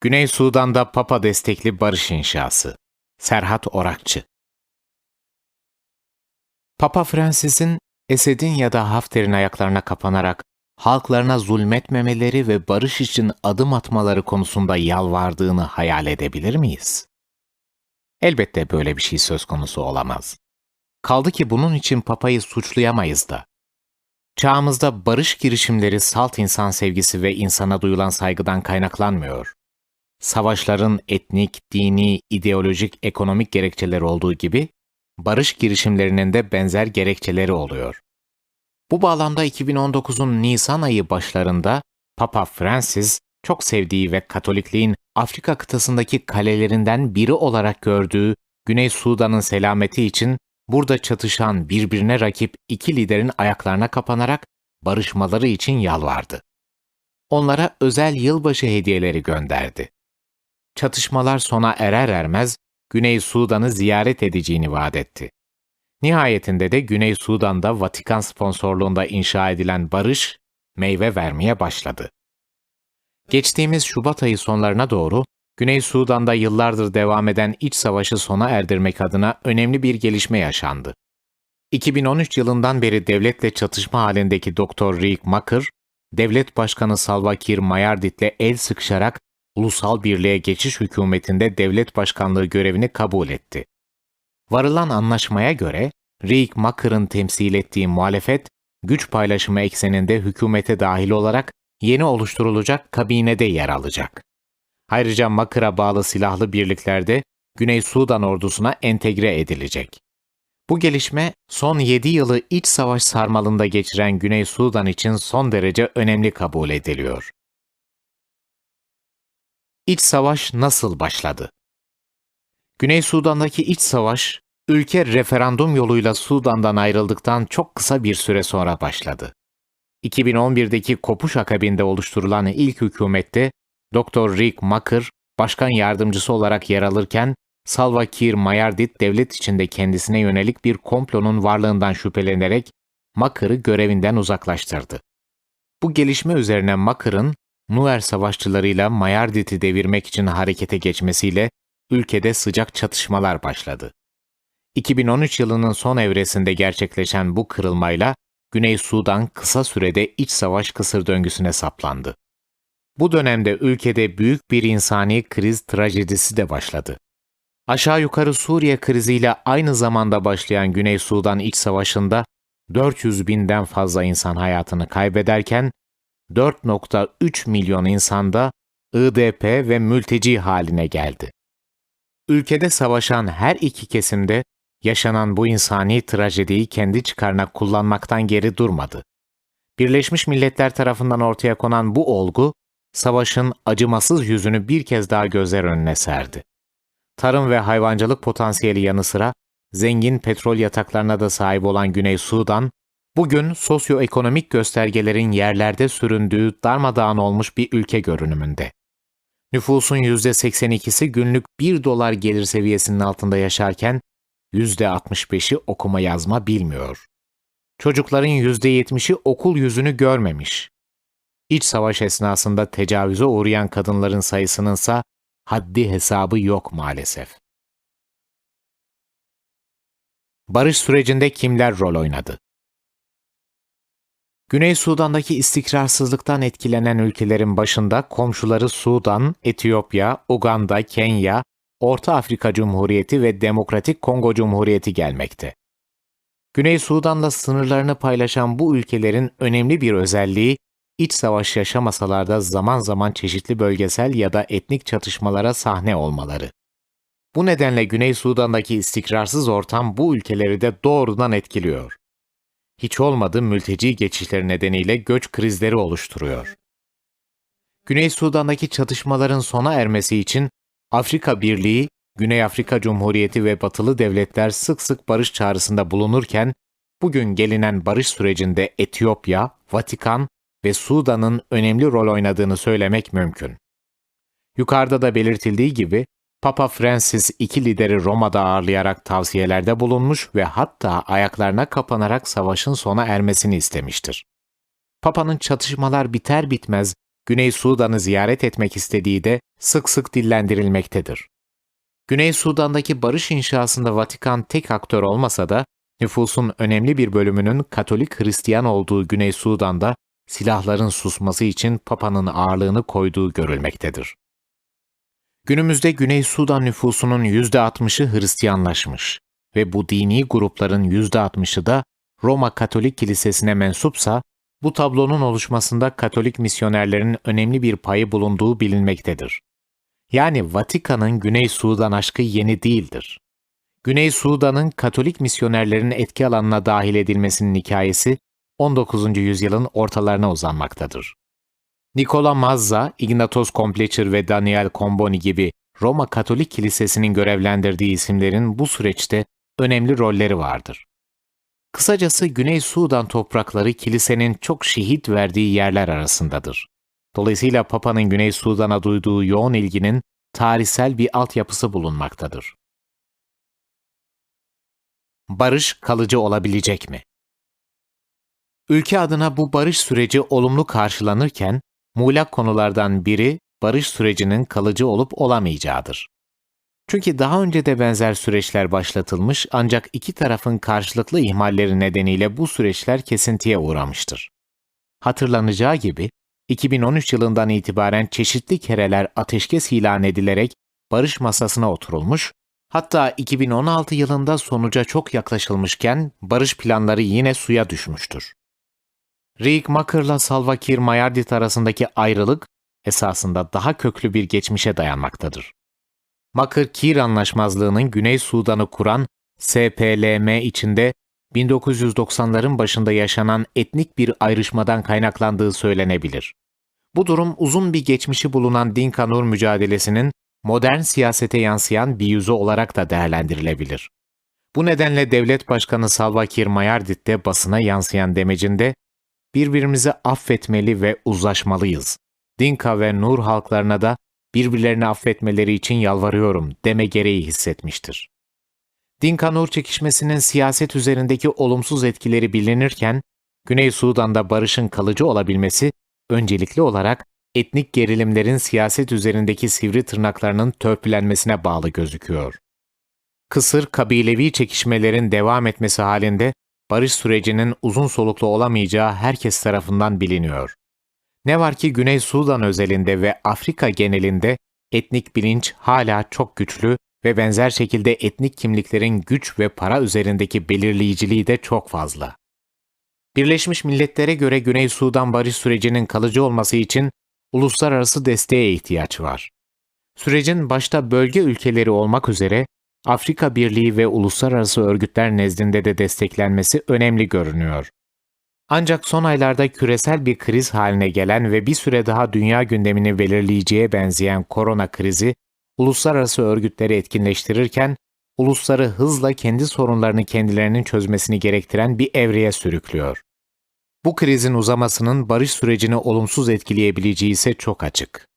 Güney Sudan'da Papa destekli barış inşası. Serhat Orakçı Papa Francis'in Esed'in ya da Hafter'in ayaklarına kapanarak halklarına zulmetmemeleri ve barış için adım atmaları konusunda yalvardığını hayal edebilir miyiz? Elbette böyle bir şey söz konusu olamaz. Kaldı ki bunun için Papa'yı suçlayamayız da. Çağımızda barış girişimleri salt insan sevgisi ve insana duyulan saygıdan kaynaklanmıyor. Savaşların etnik, dini, ideolojik, ekonomik gerekçeleri olduğu gibi, barış girişimlerinin de benzer gerekçeleri oluyor. Bu bağlamda 2019'un Nisan ayı başlarında Papa Francis, çok sevdiği ve Katolikliğin Afrika kıtasındaki kalelerinden biri olarak gördüğü Güney Sudan'ın selameti için burada çatışan birbirine rakip iki liderin ayaklarına kapanarak barışmaları için yalvardı. Onlara özel yılbaşı hediyeleri gönderdi. Çatışmalar sona erer ermez Güney Sudan'ı ziyaret edeceğini vaat etti. Nihayetinde de Güney Sudan'da Vatikan sponsorluğunda inşa edilen barış meyve vermeye başladı. Geçtiğimiz Şubat ayı sonlarına doğru Güney Sudan'da yıllardır devam eden iç savaşı sona erdirmek adına önemli bir gelişme yaşandı. 2013 yılından beri devletle çatışma halindeki Dr. Riek Machar, devlet başkanı Salva Kiir Mayardit'le el sıkışarak ulusal birliğe geçiş hükümetinde devlet başkanlığı görevini kabul etti. Varılan anlaşmaya göre Riek Machar'ın temsil ettiği muhalefet, güç paylaşımı ekseninde hükümete dahil olarak yeni oluşturulacak kabinede yer alacak. Ayrıca Machar'a bağlı silahlı birliklerde Güney Sudan ordusuna entegre edilecek. Bu gelişme son 7 yılı iç savaş sarmalında geçiren Güney Sudan için son derece önemli kabul ediliyor. İç savaş nasıl başladı? Güney Sudan'daki iç savaş, ülke referandum yoluyla Sudan'dan ayrıldıktan çok kısa bir süre sonra başladı. 2011'deki kopuş akabinde oluşturulan ilk hükümette Dr. Riek Machar başkan yardımcısı olarak yer alırken Salva Kiir Mayardit devlet içinde kendisine yönelik bir komplonun varlığından şüphelenerek Machar'ı görevinden uzaklaştırdı. Bu gelişme üzerine Machar'ın Nuer savaşçılarıyla Mayardit'i devirmek için harekete geçmesiyle ülkede sıcak çatışmalar başladı. 2013 yılının son evresinde gerçekleşen bu kırılmayla Güney Sudan kısa sürede iç savaş kısır döngüsüne saplandı. Bu dönemde ülkede büyük bir insani kriz trajedisi de başladı. Aşağı yukarı Suriye kriziyle aynı zamanda başlayan Güney Sudan iç savaşında 400 binden fazla insan hayatını kaybederken 4.3 milyon insanda IDP ve mülteci haline geldi. Ülkede savaşan her iki kesimde yaşanan bu insani trajediyi kendi çıkarına kullanmaktan geri durmadı. Birleşmiş Milletler tarafından ortaya konan bu olgu, savaşın acımasız yüzünü bir kez daha gözler önüne serdi. Tarım ve hayvancılık potansiyeli yanı sıra zengin petrol yataklarına da sahip olan Güney Sudan, bugün sosyoekonomik göstergelerin yerlerde süründüğü darmadağın olmuş bir ülke görünümünde. Nüfusun %82'si günlük 1 dolar gelir seviyesinin altında yaşarken, %65'i okuma yazma bilmiyor. Çocukların %70'i okul yüzünü görmemiş. İç savaş esnasında tecavüze uğrayan kadınların sayısının ise haddi hesabı yok maalesef. Barış sürecinde kimler rol oynadı? Güney Sudan'daki istikrarsızlıktan etkilenen ülkelerin başında komşuları Sudan, Etiyopya, Uganda, Kenya, Orta Afrika Cumhuriyeti ve Demokratik Kongo Cumhuriyeti gelmekte. Güney Sudan'la sınırlarını paylaşan bu ülkelerin önemli bir özelliği, iç savaş yaşamasalar da zaman zaman çeşitli bölgesel ya da etnik çatışmalara sahne olmaları. Bu nedenle Güney Sudan'daki istikrarsız ortam bu ülkeleri de doğrudan etkiliyor. Hiç olmadı mülteci geçişleri nedeniyle göç krizleri oluşturuyor. Güney Sudan'daki çatışmaların sona ermesi için Afrika Birliği, Güney Afrika Cumhuriyeti ve batılı devletler sık sık barış çağrısında bulunurken, bugün gelinen barış sürecinde Etiyopya, Vatikan ve Sudan'ın önemli rol oynadığını söylemek mümkün. Yukarıda da belirtildiği gibi, Papa Francis iki lideri Roma'da ağırlayarak tavsiyelerde bulunmuş ve hatta ayaklarına kapanarak savaşın sona ermesini istemiştir. Papa'nın çatışmalar biter bitmez Güney Sudan'ı ziyaret etmek istediği de sık sık dillendirilmektedir. Güney Sudan'daki barış inşasında Vatikan tek aktör olmasa da nüfusun önemli bir bölümünün Katolik Hristiyan olduğu Güney Sudan'da silahların susması için Papa'nın ağırlığını koyduğu görülmektedir. Günümüzde Güney Sudan nüfusunun %60'ı Hristiyanlaşmış ve bu dini grupların %60'ı da Roma Katolik Kilisesi'ne mensupsa, bu tablonun oluşmasında Katolik misyonerlerin önemli bir payı bulunduğu bilinmektedir. Yani Vatikan'ın Güney Sudan aşkı yeni değildir. Güney Sudan'ın Katolik misyonerlerin etki alanına dahil edilmesinin hikayesi 19. yüzyılın ortalarına uzanmaktadır. Nicola Mazza, Ignatius Complecher ve Daniel Comboni gibi Roma Katolik Kilisesi'nin görevlendirdiği isimlerin bu süreçte önemli rolleri vardır. Kısacası Güney Sudan toprakları kilisenin çok şehit verdiği yerler arasındadır. Dolayısıyla Papa'nın Güney Sudan'a duyduğu yoğun ilginin tarihsel bir altyapısı bulunmaktadır. Barış kalıcı olabilecek mi? Ülke adına bu barış süreci olumlu karşılanırken, muğlak konulardan biri barış sürecinin kalıcı olup olamayacağıdır. Çünkü daha önce de benzer süreçler başlatılmış ancak iki tarafın karşılıklı ihmalleri nedeniyle bu süreçler kesintiye uğramıştır. Hatırlanacağı gibi 2013 yılından itibaren çeşitli kereler ateşkes ilan edilerek barış masasına oturulmuş, hatta 2016 yılında sonuca çok yaklaşılmışken barış planları yine suya düşmüştür. Riek Machar'la Salva Kiir Mayardit arasındaki ayrılık esasında daha köklü bir geçmişe dayanmaktadır. Makır-Kir anlaşmazlığının Güney Sudan'ı kuran SPLM içinde 1990'ların başında yaşanan etnik bir ayrışmadan kaynaklandığı söylenebilir. Bu durum uzun bir geçmişi bulunan Dinka-Nur mücadelesinin modern siyasete yansıyan bir yüzü olarak da değerlendirilebilir. Bu nedenle Devlet Başkanı Salva Kiir Mayardit de basına yansıyan demecinde birbirimizi affetmeli ve uzlaşmalıyız. Dinka ve Nur halklarına da birbirlerini affetmeleri için yalvarıyorum deme gereği hissetmiştir. Dinka-Nur çekişmesinin siyaset üzerindeki olumsuz etkileri bilinirken, Güney Sudan'da barışın kalıcı olabilmesi, öncelikli olarak etnik gerilimlerin siyaset üzerindeki sivri tırnaklarının törpülenmesine bağlı gözüküyor. Kısır kabilevi çekişmelerin devam etmesi halinde barış sürecinin uzun soluklu olamayacağı herkes tarafından biliniyor. Ne var ki Güney Sudan özelinde ve Afrika genelinde etnik bilinç hala çok güçlü ve benzer şekilde etnik kimliklerin güç ve para üzerindeki belirleyiciliği de çok fazla. Birleşmiş Milletler'e göre Güney Sudan barış sürecinin kalıcı olması için uluslararası desteğe ihtiyaç var. Sürecin başta bölge ülkeleri olmak üzere Afrika Birliği ve uluslararası örgütler nezdinde de desteklenmesi önemli görünüyor. Ancak son aylarda küresel bir kriz haline gelen ve bir süre daha dünya gündemini belirleyeceğe benzeyen korona krizi, uluslararası örgütleri etkinleştirirken, ulusları hızla kendi sorunlarını kendilerinin çözmesini gerektiren bir evreye sürüklüyor. Bu krizin uzamasının barış sürecini olumsuz etkileyebileceği ise çok açık.